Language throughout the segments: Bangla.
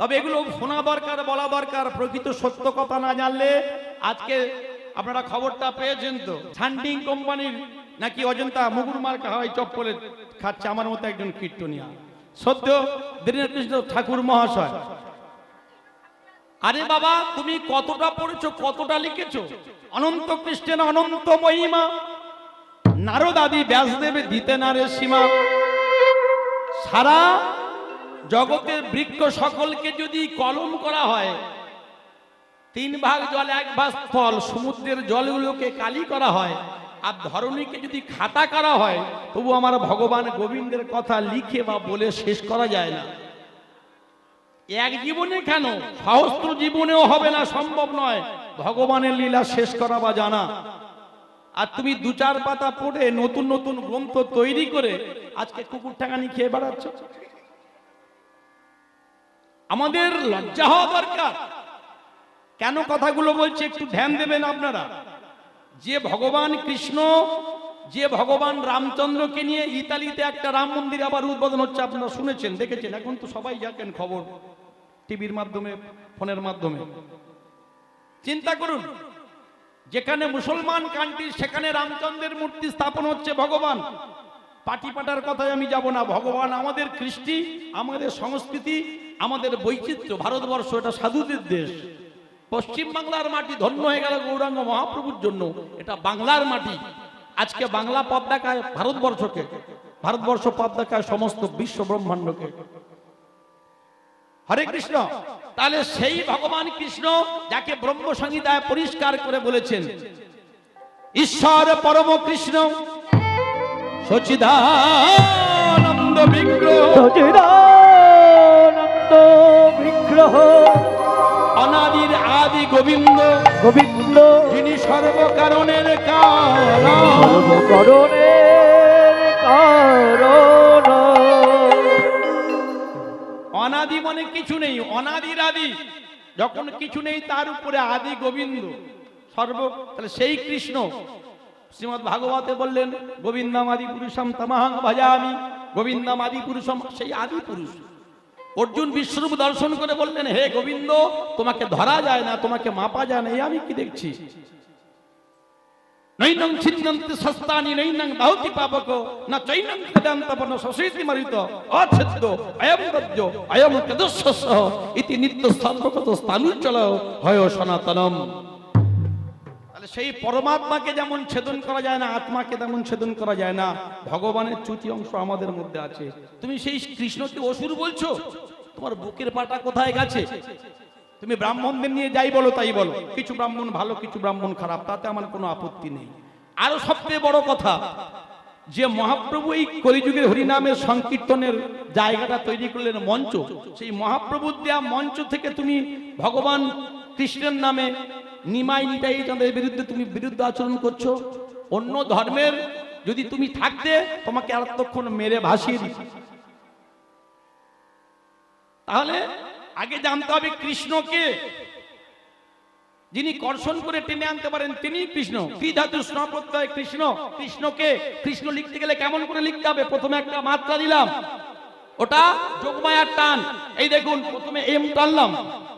তবে এগুলো শোনা দরকার, বলা দরকার, প্রকৃত সত্য কথা না জানলে আজকে আপনারা খবরটা পেয়েছেন তো। সান্ডিং কোম্পানির নাকি অজন্তা মুগুর মার্কা হয়, চপ্পলে খাচ্ছে আমার মতো একজন কীর্তনিয়া। সত্য দীনকৃষ্ণ ঠাকুর মহাশয়। আরে বাবা, তুমি কতটা পড়েছো, কতটা লিখেছো? অনন্ত কৃষ্ণের অনন্ত মহিমা। নারদ আদি ব্যাসদেবে দিতে নারে সীমা। সারা জগতের বৃক্ষ সকলকে যদি কলম করা হয়, তিন ভাগ জল, এক ভাগ স্থল, সমুদ্রের জলগুলোকে কালি করা হয়, আর ধরণীকে যদি খাতা করা হয়, তবু আমার ভগবান গোবিন্দের কথা লিখে বা বলে শেষ করা যায় না। এক জীবনে কেন? সহস্র জীবনেও হবে না, সম্ভব নয়। ভগবানের লীলা শেষ করা বা জানা। আর তুমি দু চার পাতা পড়ে নতুন নতুন গ্রন্থ তৈরি করে আজকে কুকুর টাঙানি খেয়ে বেড়াচ্ছ? আমাদের লজ্জা হওয়া দরকার। কেন কথাগুলো বলছে একটু ধ্যান দেবেন আপনারা। যে ভগবান কৃষ্ণ যে ভগবান রামচন্দ্রকে নিয়ে ইতালিতে একটা রাম মন্দির আবার উদ্বোধন হচ্ছে আপনারা শুনেছেন দেখেছেন? এখন তো সবাই জানেন খবর টিভির মাধ্যমে ফোনের মাধ্যমে। চিন্তা করুন যেখানে মুসলমান কান্ট্রি সেখানে রামচন্দ্রের মূর্তি স্থাপন হচ্ছে ভগবান। পাটি পাটার কথায় আমি যাব না। ভগবান আমাদের কৃষ্টি আমাদের সংস্কৃতি আমাদের বৈচিত্র্য, ভারতবর্ষ এটা সাধুদের দেশ। পশ্চিম বাংলার মাটি ধন্য হয়ে গেল গৌরাঙ্গ মহাপ্রভুর জন্য। এটা বাংলার মাটি। আজকে বাংলা পথ দেখায় ভারতবর্ষকে। ভারতবর্ষ পথ দেখায় সমস্ত বিশ্ব ব্রহ্মাণ্ডকে। হরে কৃষ্ণ। তাহলে সেই ভগবান কৃষ্ণ যাকে ব্রহ্ম সংহিতায় পরিষ্কার করে বলেছেন, ঈশ্বর পরম কৃষ্ণ, সচিদানন্দ বিগ্রহ। সচিদানন্দ বিগ্রহ অনাদির আদি গোবিন্দ গোবিন্দ যিনি সর্বকারণের কারণ। সর্বকরণের কারণ। অনাদি মানে কিছু নেই অনাদির আদি। যখন কিছু নেই তার উপরে আদি গোবিন্দ। সর্ব তাহলে সেই কৃষ্ণ। শ্রীমদ ভাগবতে বললেন গোবিন্দম আদি পুরুষম তামাহং ভজামি গোবিন্দম আদি পুরুষম সেই আদি পুরুষ। অর্জুন বিশ্বরূপ দর্শন করে বললেন, হে গোবিন্দ, তোমাকে ধরা যায় না, তোমাকে মাপা যায় না আমি কি দেখছি? সেই পরমাত্মাকে যেমন ছেদন করা যায় না, আত্মাকে তেমন ছেদন করা যায় না, ভগবানের চ্যুতি অংশ আমাদের মধ্যে আছে। তুমি সেই কৃষ্ণকে অসুর বলছো? তোমার বুকের পাটা কোথায় গেছে? তুমি ব্রাহ্মণদের নিয়ে যাই বলো, তাই বলো। কিছু ব্রাহ্মণ ভালো, কিছু ব্রাহ্মণ খারাপ, তাতে আমার কোনো আপত্তি নেই। আরও সবচেয়ে বড় কথা, যে মহাপ্রভু এই কলিযুগের হরিনামের সংকীর্তনের জায়গাটা তৈরি করলেন মঞ্চ, সেই মহাপ্রভুর দেয়া মঞ্চ থেকে তুমি ভগবান কৃষ্ণের নামে নিমাই নিতাই চাঁদের বিরুদ্ধে তুমি বিরুদ্ধ আচরণ করছ। অন্য ধর্মের যদি তুমি থাকতে, তোমাকে আর মেরে ভাসিয়ে দিত তাহলে আগে জানতে হবে কৃষ্ণকে। যিনি কর্ষণ করে টেনে আনতে পারেন তিনি কৃষ্ণ। কি ধাতু স্ন প্রত্যয় কৃষ্ণ? কৃষ্ণকে। কৃষ্ণ লিখতে গেলে কেমন করে লিখতে হবে? প্রথমে একটা মাত্রা দিলাম। ওটা যোগমায়ার টান। এই দেখুন, প্রথমে এম টানলাম।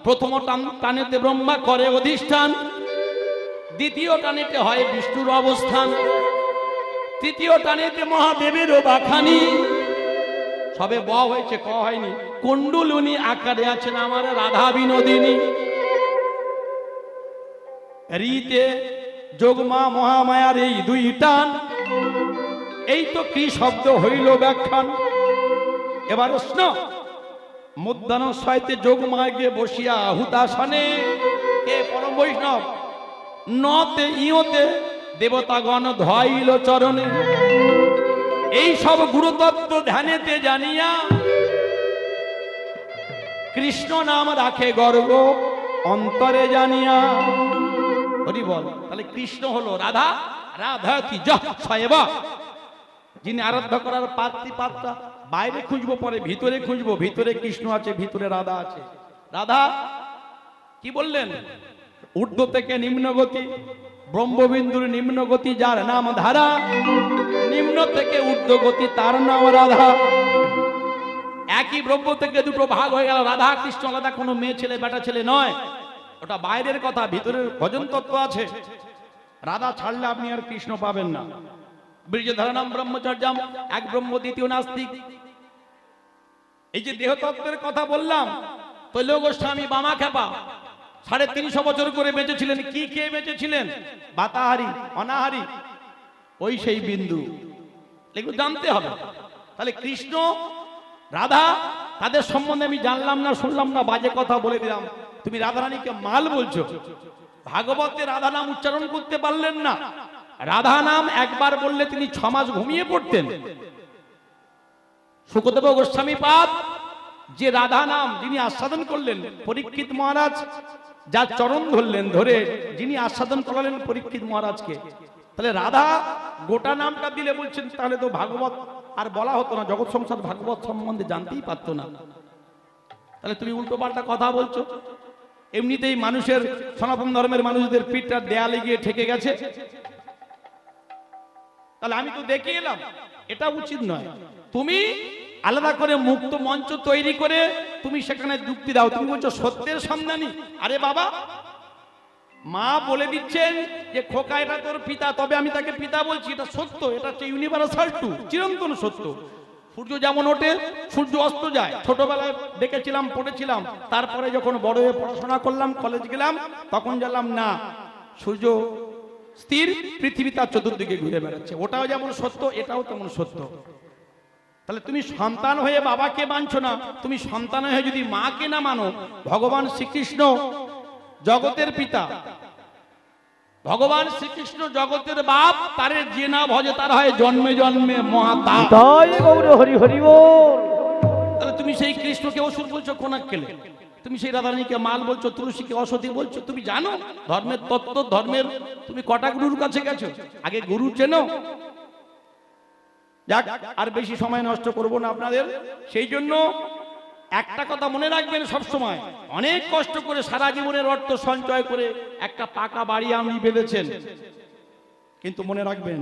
প্রথম টান, টানেতে ব্রহ্মা করে অধিষ্ঠান। দ্বিতীয় টানেতে হয় বিষ্ণুর অবস্থান। তৃতীয় টানেতে মহাদেবেরও বাখানি সবে ব হয়েছে, ক হয়নি। কুণ্ডুলুনি আকারে আছেন আমার রাধা বিনোদিনী রীতে যোগমা মহামায়ার এই দুই টান। এই তো কি শব্দ হইল ব্যাখ্যান। এবার স্ন মুদ্দান সয়তে যোগমায় গিয়ে বসিয়া হুতাসনে কে পরম বৈষ্ণব? নতে ইয়তে দেবতাগণ ধইল চরণে। এই সব গুরুতত্ত্ব ধ্যানেতে জানিয়া কৃষ্ণ নাম রাখে গর্ব, অন্তরে জানিয়া। হরি বল, তাহলে কৃষ্ণ হলো রাধা রাধা কি জয়বা যিনি আরাধ্য করার পাত্রী, পাত্রা, বাইরে খুঁজবো, পরে ভিতরে খুঁজবো, ভিতরে কৃষ্ণ আছে, ভিতরে রাধা আছে। রাধা, কি বললেন? ঊর্ধ্ব থেকে নিম্ন গতি ব্রহ্মবিন্দুর নিম্ন গতি যার নাম ধারা। নিম্ন থেকে ঊর্ধ্ব গতি তার নাম রাধা। একই ব্রহ্ম থেকে দুটো ভাগ হয়ে গেল। রাধা কৃষ্ণ, আলাদা কোনো মেয়ে ছেলে, বেটা ছেলে নয়। ওটা বাইরের কথা, ভিতরের ভজন তত্ত্ব আছে। রাধা ছাড়লে আপনি আর কৃষ্ণ পাবেন না। বীর্যধারণাম ব্রহ্মচর্যাম, এক ব্রহ্ম, দ্বিতীয় নাস্তিক। এই যে দেহতত্ত্বের কথা বললাম তৈল গোস্বামী বামা খেপা সাড়ে তিনশো বছর করে বেঁচেছিলেন। কি খেয়ে বেঁচেছিলেন? বাতাহারি, অনাহারি। ওই সেই বিন্দু। এগুলো জানতে হবে। তাহলে কৃষ্ণ, রাধা, তাদের সম্বন্ধে আমি জানলাম না, শুনলাম না, বাজে কথা বলে দিলাম। তুমি রাধারানীকে মাল বলছো। ভাগবতে রাধা নাম উচ্চারণ করতে পারলেন না। রাধা নাম একবার বললে তিনি ছমাস ঘুমিয়ে পড়তেন। সুখদেব গোস্বামী পাদ, যে রাধা নাম যিনি আস্বাদন করলেন, পরীক্ষিত মহারাজ যার চরণ ধরলেন, ধরে যিনি আস্বাদন করালেন পরীক্ষিত মহারাজকে। তাহলে রাধা গোটা নামটা দিলে বলছেন, তাহলে তো ভাগবত আর বলা হতো না, জগৎ সংসার ভাগবত সম্বন্ধে জানতেই পারতো না। তাহলে তুমি উল্টো পাল্টা কথা বলছো। এমনিতেই মানুষের, সনাতন ধর্মের মানুষদের পিঠটা দেয়ালে গিয়ে ঠেকে গেছে। তাহলে আমি তো দেখে এলাম, এটা উচিত নয়। তুমি আলাদা করে মুক্ত মঞ্চ তৈরি করে তুমি সেখানে যুক্তি দাও। তুমি বলছো, সত্যের সন্ধানী আরে বাবা, মা বলে দিচ্ছেন যে, খোকা, এটা তোর পিতা। তবে আমি তাকে পিতা বলছি, এটা সত্য, এটা হচ্ছে ইউনিভার্সাল টু চিরন্তন সত্য। সূর্য যেমন ওঠে, সূর্য অস্ত যায়। ছোটবেলায় দেখেছিলাম, পড়েছিলাম। তারপরে যখন বড় হয়ে পড়াশোনা করলাম কলেজ গেলাম, তখন জানলাম, না, সূর্য স্থির, পৃথিবী তার চতুর্দিকে ঘুরে বেড়াচ্ছে। ওটাও যেমন সত্য, এটাও তেমন সত্য। তাহলে তুমি সন্তান হয়ে বাবাকে মানছো না? তুমি সন্তান হয়ে যদি মাকে না মানো ভগবান শ্রীকৃষ্ণ জগতের পিতা। ভগবান শ্রীকৃষ্ণ জগতের বাপ তারে যে না ভজে তার হয় জন্মে জন্মে মহাতা। হরি হরি তাহলে তুমি সেই কৃষ্ণকে ওষুধ বলছো কোনাক কেলে তুমি সেই রাধারানীকে মাল বলছো তুলসীকে অসতী বলছো তুমি জানো? ধর্মের তত্ত্ব ধর্মের তুমি কটা গুরুর কাছে গেছো? আগে গুরু চেনো? যাক, আর বেশি সময় নষ্ট করব না আপনাদের। সেই জন্য একটা কথা মনে রাখবেন সব সময় অনেক কষ্ট করে সারা জীবনের অর্থ সঞ্চয় করে একটা পাকা বাড়ি আপনি বেঁধেছেন। কিন্তু মনে রাখবেন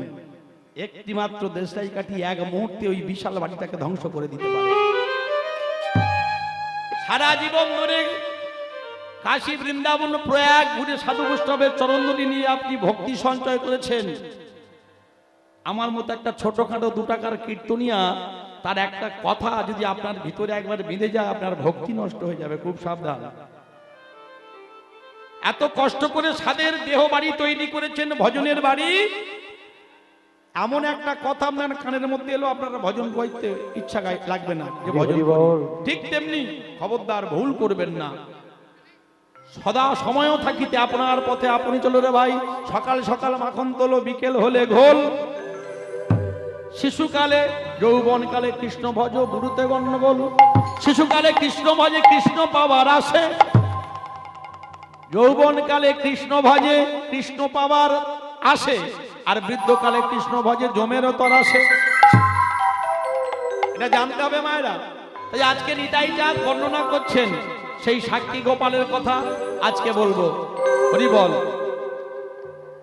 একটি মাত্র দেশটাই কাটি এক মুহূর্তে ওই বিশাল বাড়িটাকে ধ্বংস করে দিতে পারে। সারা জীবন ধরে কাশী বৃন্দাবন প্রয়াগ ঘুরে সাধু বৈষ্ণবের চরণদুলি নিয়ে আপনি ভক্তি সঞ্চয় করেছেন। আমার মতো একটা ছোটখাটো দু টাকার কীর্তনিয়া তার একটা কথা যদি আপনার ভিতরে একবার বেঁধে যায় আপনার ভক্তি নষ্ট হয়ে যাবে খুব সাবধান। এত কষ্ট করে সাদের দেহ বাড়ি তৈরি করেছেন ভজনের বাড়ি? এমন একটা কথা আপনার কানের মধ্যে এলো আপনারা ভজন গাইতে ইচ্ছা লাগবে না যে ভজন। ঠিক তেমনি খবরদার ভুল করবেন না। সদা সময়ও থাকিতে আপনার পথে আপনি চলো রে ভাই সকাল সকাল মাখন তোলো বিকেল হলে ঘোল। শিশুকালে যৌবনকালে কৃষ্ণ ভজ, গুরুতে গণ্যগোল শিশুকালে কৃষ্ণ ভজে কৃষ্ণ পাওয়ার আসে। যৌবনকালে কৃষ্ণ ভজে কৃষ্ণ পাওয়ার আসে আর বৃদ্ধকালে কৃষ্ণ ভজে জমেরও তর আসে। এটা জানতে হবে মায়েরা। তাই আজকে নিতাইটা বর্ণনা করছেন, সেই সাক্ষী গোপালের কথা আজকে বলব। হরি বল।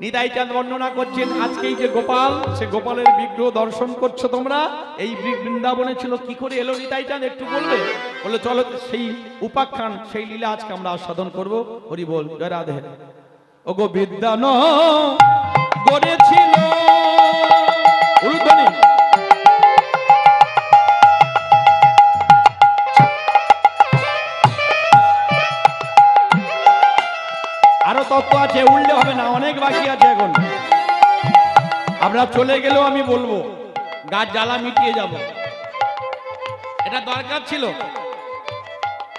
নিতাই চাঁদ বর্ণনা করছেন আজকে এই যে গোপাল, সে গোপালের বিগ্রহ দর্শন করছ তোমরা। এই বৃন্দাবনে ছিল, কি করে এলো নিদাই চাঁদ? একটু বলবে? বলে, চলো, সেই উপাখ্যান, সেই লীলা আজকে আমরা আস্বাদন করব। হরি বল, জয় রাধে। ও গো বিদ্যান গড়েছিল তত্ত্ব আছে উঠলে হবে না, অনেক বাকি আছে এখন। আমরা চলে গেলেও আমি বলব, গাছ জ্বালা মিটিয়ে যাব। এটা দরকার ছিল।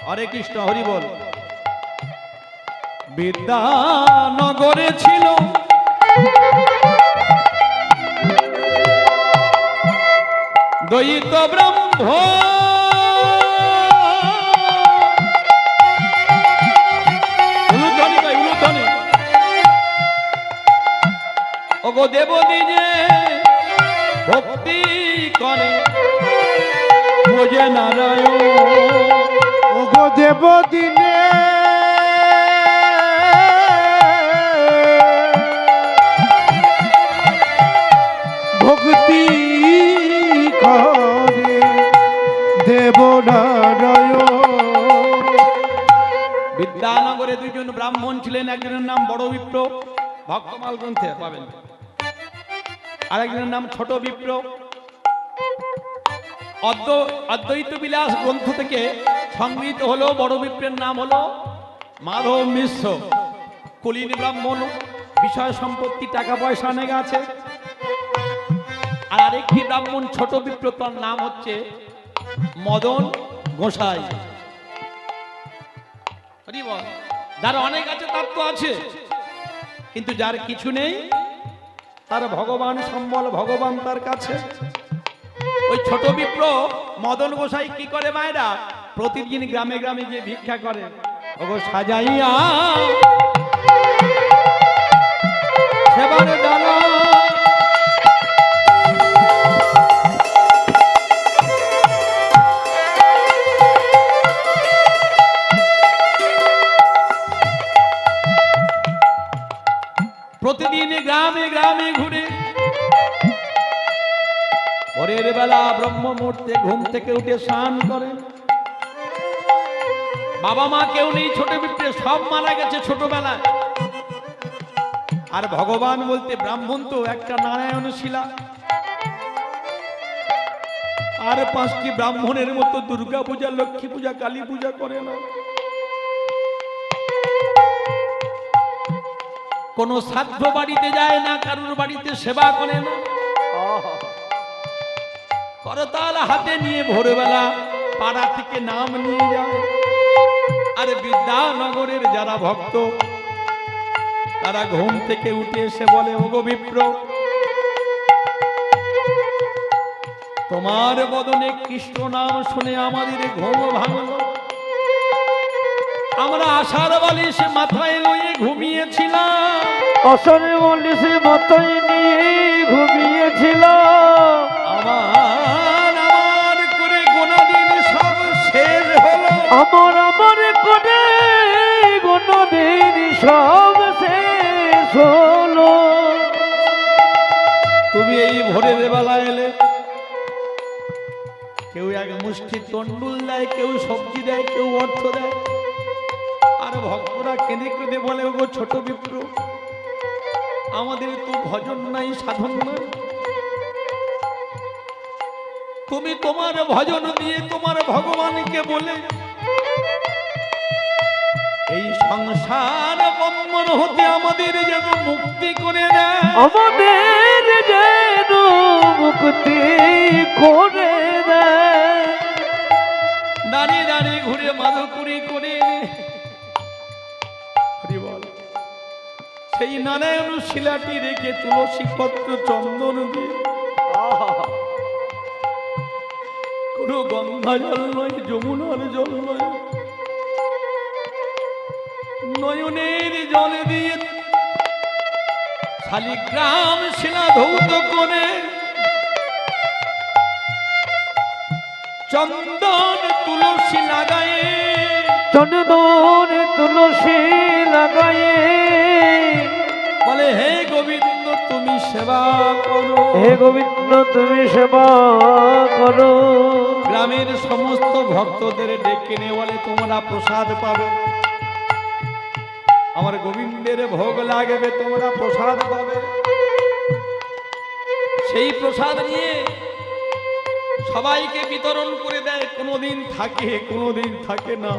হরে কৃষ্ণ, হরি বল। বিদ্যানগরে ছিল। দ্বৈত ব্রহ্ম ওগো দেব দিজে ভক্তি করে। বোঝে নারায়ণ। ওগো দেব দিনে ভক্তি করে দেব বিদ্যানগরে দুইজন ব্রাহ্মণ ছিলেন একজনের নাম বড় বিপ্র ভক্তমাল গ্রন্থে পাবেন। আরেকজনের নাম ছোট বিপ্র অদ্বৈত বিলাস গ্রন্থ থেকে সংগৃহীত হলো, বড় বিপ্রের নাম হলো মাধব মিশ্র। কুলীন ব্রাহ্মণ, বিষয় সম্পত্তি, টাকা পয়সা অনেক আছে। আর আরেকটি ব্রাহ্মণ, ছোট বিপ্র তার নাম হচ্ছে মদন গোসাই। যার অনেক আছে, তার তো আছে। কিন্তু যার কিছু নেই তার ভগবান সম্বল ভগবান তার কাছে। ওই ছোট বিপ্র মদন গোসাই কি করে মায়েরা? প্রতিদিন গ্রামে গ্রামে গিয়ে ভিক্ষা করে। সাজাইয়া, সেবার গ্রামে গ্রামে ঘুরে। ভোরের বেলা ব্রহ্ম মুহূর্তে ঘুম থেকে উঠে স্নান করে। বাবা মা কেউ নেই, ছোট বিপ্রে সব মারা গেছে ছোটবেলায়। আর ভগবান বলতে ব্রাহ্মণ তো একটা নারায়ণ শিলা আর পাঁচটি ব্রাহ্মণের মতো দুর্গা পূজা লক্ষ্মী পূজা কালী পূজা করে না। কোন শ্রাদ্ধ বাড়িতে যায় না, কারুর বাড়িতে সেবা করে না। করতাল হাতে নিয়ে ভোরবেলা পাড়া থেকে নাম নিয়ে যায়। আর বিদ্যানগরের যারা ভক্ত, তারা ঘুম থেকে উঠে এসে বলে, ওগো বিপ্র, তোমার বদনে কৃষ্ণ নাম শুনে আমাদের ঘুম ভাঙল। আমরা আশার বালিশ মাথায় লয়ে ঘুমিয়েছিলাম। অসরে মল্লিশে মাথায় নিয়ে ঘুমিয়েছিলাম। আমার আমার করে গোনা দিন সব শেষ হলো। আমার আমার করে দিন সব শেষ হলো। তুমি এই ভোরের বেলা এলে কেউ এক মুষ্টি তন্ডুল দেয় কেউ সবজি দেয় কেউ অর্থ দেয়। ভক্তরা কেঁদে কেঁদে বলে, ওগো ছোট বিপ্র, আমাদের তো ভজন নাই, সাধন নাই। তুমি তোমার ভজন দিয়ে তোমার ভগবানকে বলে, এই সংসার বন্ধন হতে আমাদের যেন মুক্তি করে দেয়। আমাদের যেন মুক্তি নারায়ণ শিলাটি রেখে তুলসী পত্র চন্দন দিয়ে। কোনো গঙ্গা জল নয়, যমুনার জল নয়। নয়নের জল দিয়ে শালিগ্রাম শিলা ধৌত করে চন্দন তুলসী লাগায়ে। চন্দন তুলসী লাগায়ে। হে গোবিন্দ তুমি সেবা করো। হে গোবিন্দ তুমি সেবা করো। গ্রামের সমস্ত ভক্তদের ডেকে নিয়ে বলে তোমরা প্রসাদ পাবে। আমার গোবিন্দের ভোগ লাগবে তোমরা প্রসাদ পাবে। সেই প্রসাদ নিয়ে সবাইকে বিতরণ করে দেয় কোনোদিন থাকে কোনোদিন থাকে না।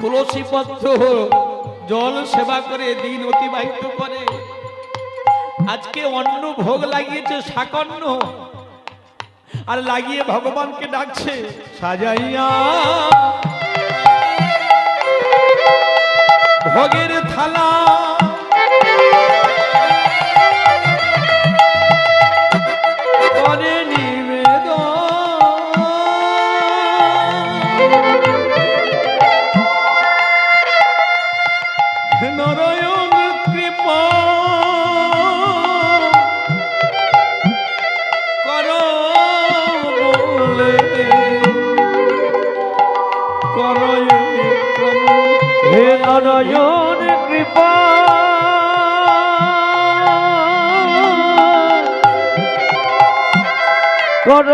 তুলসী পত্র জল সেবা করে দিন অতিবাহিত করে। আজকে অন্ন ভোগ লাগিয়েছে সাকন্ন। আর লাগিয়ে ভগবানকে ডাকছে, সাজাইয়া। ভোগের থালা কর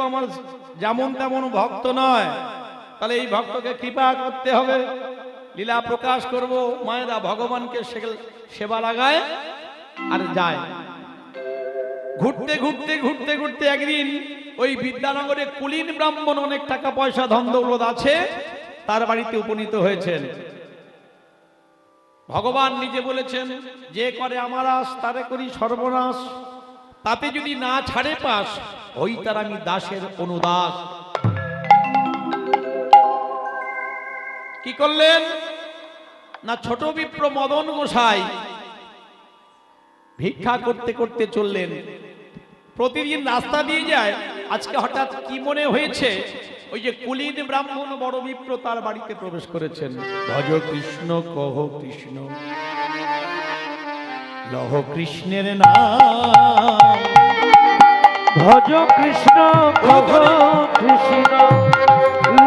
তো আমার যেমন তেমন ভক্ত নয়। তাহলে এই ভক্তকে কৃপা করতে হবে। লীলা প্রকাশ করব, মায়েরা ভগবানকে সেবা লাগায় আর যায়। ঘুরতে ঘুরতে ঘুরতে ঘুরতে একদিন ওই বিদ্যানগরে কুলীন ব্রাহ্মণ অনেক টাকা পয়সা ধন দৌলত আছে, তার বাড়িতে উপনীত হয়েছেন। ভগবান নিজে বলেছেন, যে করে আমার আস, তারে করি সর্বনাশ। তাতে যদি না ছাড়ে পাস ওই তার আমি দাসের অনুদাস। কি করলেন? না ছোট বিপ্র মদন গোসাই ভিক্ষা করতে করতে চললেন। প্রতিদিন রাস্তা দিয়ে যায়। আজকে হঠাৎ কি মনে হয়েছে? ওই যে কুলীন ব্রাহ্মণ বড় বিপ্র তার বাড়িতে প্রবেশ করেছেন। ভজ কৃষ্ণ, কহ কৃষ্ণ। লহ কৃষ্ণের নাম। ভজ কৃষ্ণ ভজ কৃষ্ণ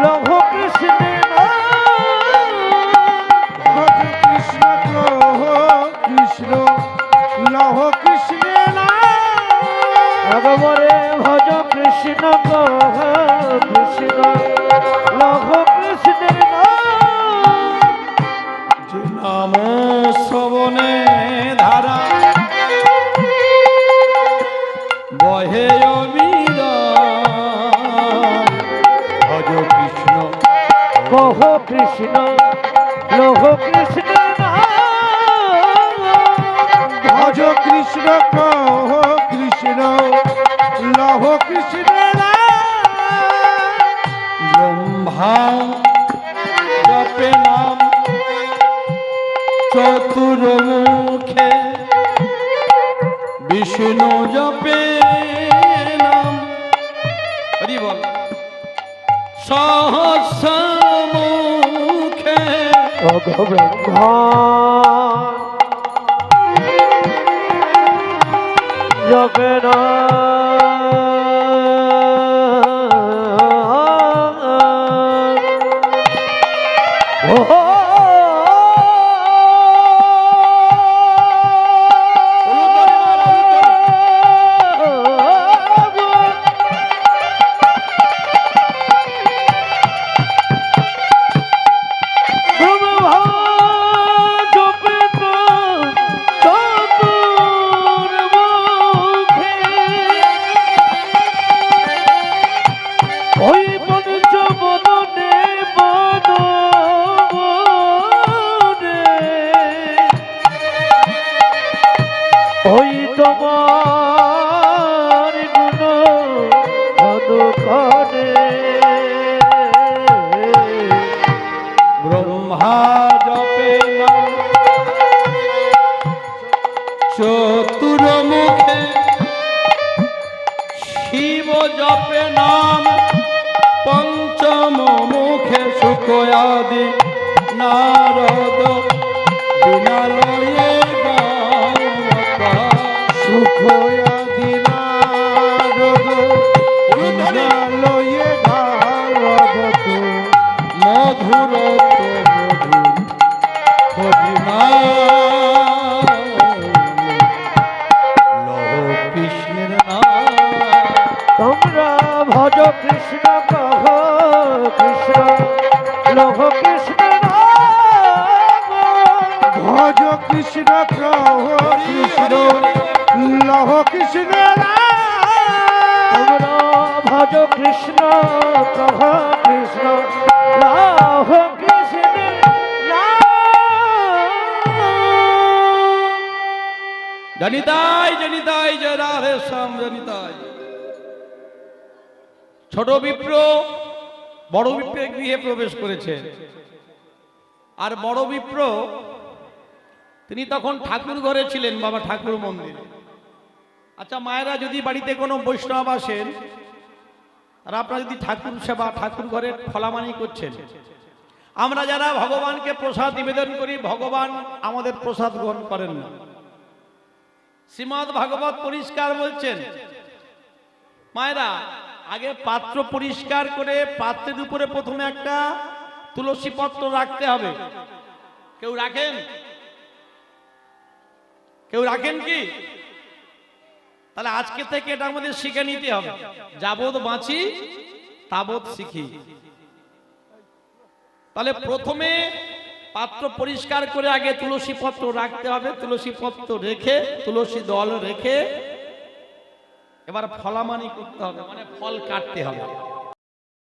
লভ কৃষ্ণের নাম। ভজ কৃষ্ণ কহ কৃষ্ণ লহ কৃষ্ণ ভগবরে ভজ কৃষ্ণ কৃষ্ণ লভ কৃষ্ণের চতুর্মুখে শিব জপে নাম পঞ্চম মুখে শুকয়াদি নারদ কৃষ্ণ কৃষ্ণ লহ কৃষ্ণ ভজ কৃষ্ণ কহ কৃষ্ণ লহ কৃষ্ণ। জনিতাই জনিতাই জয় রাধে শ্যাম জনিতাই। ছোট বিপ্র বড় বিপ্রের গৃহে প্রবেশ করেছে। আর বড় বিপ্র তিনি তখন ঠাকুর ঘরে ছিলেন, বাবা ঠাকুর মন্দির। আচ্ছা মায়েরা যদি বাড়িতে কোনো বৈষ্ণব আসেন আর আপনারা যদি ঠাকুর সেবা, ঠাকুর ঘরে ফলামানি করছেন। আমরা যারা ভগবানকে প্রসাদ নিবেদন করি, ভগবান আমাদের প্রসাদ গ্রহণ করেন না। শ্রীমদ ভাগবত পরিষ্কার বলছেন, মায়েরা, আগে পাত্র পরিষ্কার করে পাত্রের উপরে প্রথমে একটা তুলসী পত্র রাখতে হবে। কেউ রাখেন? কেউ রাখেন কি? তাহলে আজকে থেকে এটা আমাদের শিখে নিতে হবে। যাবৎ বাঁচি, তাবৎ শিখি। তাহলে প্রথমে পাত্র পরিষ্কার করে আগে তুলসী পত্র রাখতে হবে। তুলসী পত্র রেখে, তুলসী দল রেখে এবার ফলামানি করতে হবে মানে ফল কাটতে হবে।